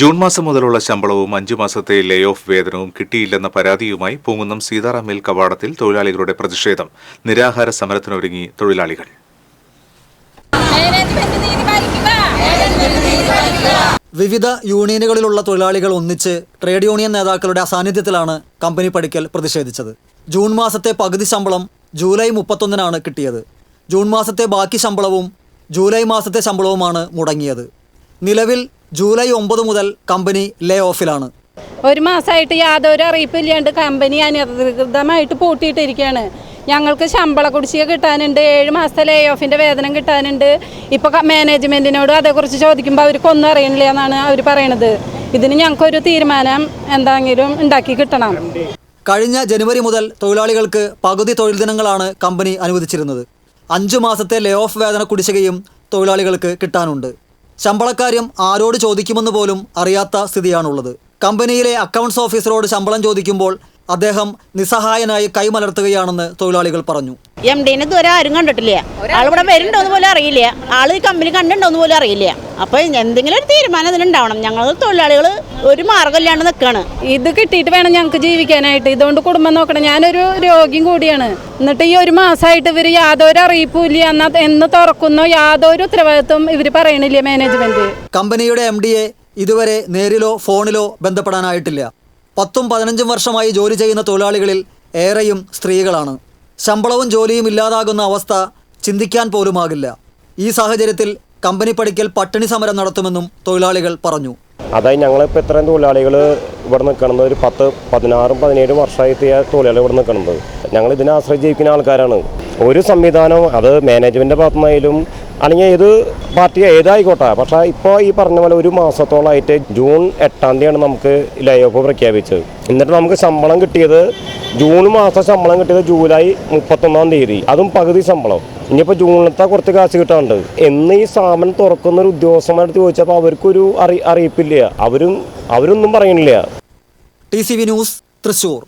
June മാസം മുതലുള്ള ശമ്പളവും അഞ്ചു മാസത്തെ ലേ ഓഫ് വേതനവും കിട്ടിയില്ലെന്ന പരാതിയുമായി പൂങ്കുന്നം സീതാറാം മിൽ കവാടത്തിൽ തൊഴിലാളികളുടെ പ്രതിഷേധം. നിരാഹാര സമരത്തിനൊരുങ്ങി തൊഴിലാളികൾ. വിവിധ യൂണിയനുകളിലുള്ള തൊഴിലാളികൾ ഒന്നിച്ച് ട്രേഡ് യൂണിയൻ നേതാക്കളുടെ അസാന്നിധ്യത്തിലാണ് കമ്പനി പടിക്കൽ പ്രതിഷേധിച്ചത്. ജൂൺ മാസത്തെ പകുതി ശമ്പളം ജൂലൈ മുപ്പത്തൊന്നിനാണ് കിട്ടിയത്. ജൂൺ മാസത്തെ ബാക്കി ശമ്പളവും ജൂലൈ മാസത്തെ ശമ്പളവുമാണ് മുടങ്ങിയത്. നിലവിൽ ജൂലൈ ഒമ്പത് മുതൽ കമ്പനി ലേ ഓഫിലാണ് ഒരു മാസമായിട്ട് യാതൊരു അറിയിപ്പില്ലാണ്ട് കമ്പനി അനധികൃതമായിട്ട് പൂട്ടിയിട്ടിരിക്കുകയാണ്. ഞങ്ങൾക്ക് ശമ്പള കുടിശ്ശിക കിട്ടാനുണ്ട് ഏഴ് മാസത്തെ ലേ ഓഫിന്റെ വേതനം കിട്ടാനുണ്ട്. ഇപ്പോൾ മാനേജ്മെന്റിനോട് അതേക്കുറിച്ച് ചോദിക്കുമ്പോൾ അവർക്കൊന്നും അറിയണില്ല എന്നാണ് അവർ പറയണത്. ഇതിന് ഞങ്ങൾക്കൊരു തീരുമാനം എന്തെങ്കിലും ഉണ്ടാക്കി കിട്ടണം. കഴിഞ്ഞ ജനുവരി മുതൽ തൊഴിലാളികൾക്ക് പകുതി തൊഴിൽ ദിനങ്ങളാണ് കമ്പനി അനുവദിച്ചിരുന്നത്. അഞ്ചു മാസത്തെ ലേ ഓഫ് വേതന കുടിശ്ശികയും തൊഴിലാളികൾക്ക് കിട്ടാനുണ്ട്. ശമ്പളക്കാര്യം ആരോട് ചോദിക്കുമെന്ന് പോലും അറിയാത്ത സ്ഥിതിയാണുള്ളത്. കമ്പനിയിലെ അക്കൗണ്ട്സ് ഓഫീസറോട് ശമ്പളം ചോദിക്കുമ്പോൾ അദ്ദേഹം നിസ്സഹായനായി കൈമലർത്തുകയാണെന്ന് തൊഴിലാളികൾ പറഞ്ഞു. എം ഡിനെ ഇതുവരെ ആരും കണ്ടിട്ടില്ല. ആളിവിടെ വരുന്നുണ്ടോന്ന് പോലും അറിയില്ല. ആൾ ഈ കമ്പനി കണ്ടിട്ടുണ്ടോന്ന് പോലും അറിയില്ല. അപ്പൊ എന്തെങ്കിലും ഒരു തീരുമാനം ഇതിനുണ്ടാവണം ഞങ്ങൾ തൊഴിലാളികൾ ഒരു മാർഗമില്ലാണ്ട് നിൽക്കാണ് ഇത് കിട്ടിയിട്ട് വേണം ഞങ്ങൾക്ക് ജീവിക്കാനായിട്ട്. ഇതുകൊണ്ട് കുടുംബം നോക്കണം. ഞാനൊരു രോഗിയും കൂടിയാണ്. എന്നിട്ട് ഈ ഒരു മാസമായിട്ട് ഇവർ യാതൊരു അറിയിപ്പില്ല എന്നാ എന്ന് തുറക്കുന്നോ യാതൊരു ഉത്തരവാദിത്വം ഇവർ പറയണില്ല മാനേജ്മെന്റ് കമ്പനിയുടെ എം ഡിയെ ഇതുവരെ നേരിലോ ഫോണിലോ ബന്ധപ്പെടാനായിട്ടില്ല. പത്തും പതിനഞ്ചും വർഷമായി ജോലി ചെയ്യുന്ന തൊഴിലാളികളിൽ ഏറെയും സ്ത്രീകളാണ്. ശമ്പളവും ജോലിയും ഇല്ലാതാകുന്ന അവസ്ഥ ചിന്തിക്കാൻ പോലുമാകില്ല. ഈ സാഹചര്യത്തിൽ കമ്പനി പഠിക്കൽ പട്ടിണി സമരം നടത്തുമെന്നും തൊഴിലാളികൾ പറഞ്ഞു. അതായത് ഞങ്ങളിപ്പോൾ ഇത്രയും തൊഴിലാളികൾ ഇവിടെ നിൽക്കണത് ഒരു പത്ത് പതിനാറും പതിനേഴും വർഷമായിട്ട് ഈ തൊഴിലാളികൾ ഇവിടെ നിൽക്കണത്. ഞങ്ങൾ ഇതിനെ ആശ്രയിച്ച് ജീവിക്കുന്ന ആൾക്കാരാണ്. ഒരു സംവിധാനവും അത് മാനേജ്മെന്റിന്റെ ഭാഗത്തു നിന്നായാലും അല്ലെങ്കിൽ ഏത് പാർട്ടി ഏതായിക്കോട്ടെ. പക്ഷേ ഇപ്പോൾ ഈ പറഞ്ഞ പോലെ ഒരു മാസത്തോളമായിട്ട് ജൂൺ എട്ടാം തീയതിയാണ് നമുക്ക് ലേ ഓഫ് പ്രഖ്യാപിച്ചത്. എന്നിട്ട് നമുക്ക് ശമ്പളം കിട്ടിയത് ജൂൺ മാസം ശമ്പളം കിട്ടിയത് ജൂലൈ മുപ്പത്തൊന്നാം തീയതി. അതും പകുതി ശമ്പളം. ഇനിയിപ്പോൾ ജൂണിലത്തെ കുറച്ച് കാശ് കിട്ടാണ്ട് എന്ന് ഈ സ്ഥാപനം തുറക്കുന്ന ഒരു ഉദ്യോഗസ്ഥന്മാരെടുത്ത് ചോദിച്ചപ്പോൾ അവർക്കൊരു അറി അറിയിപ്പില്ല. അവരും അവരൊന്നും പറയണില്ല T C V news Thrissur.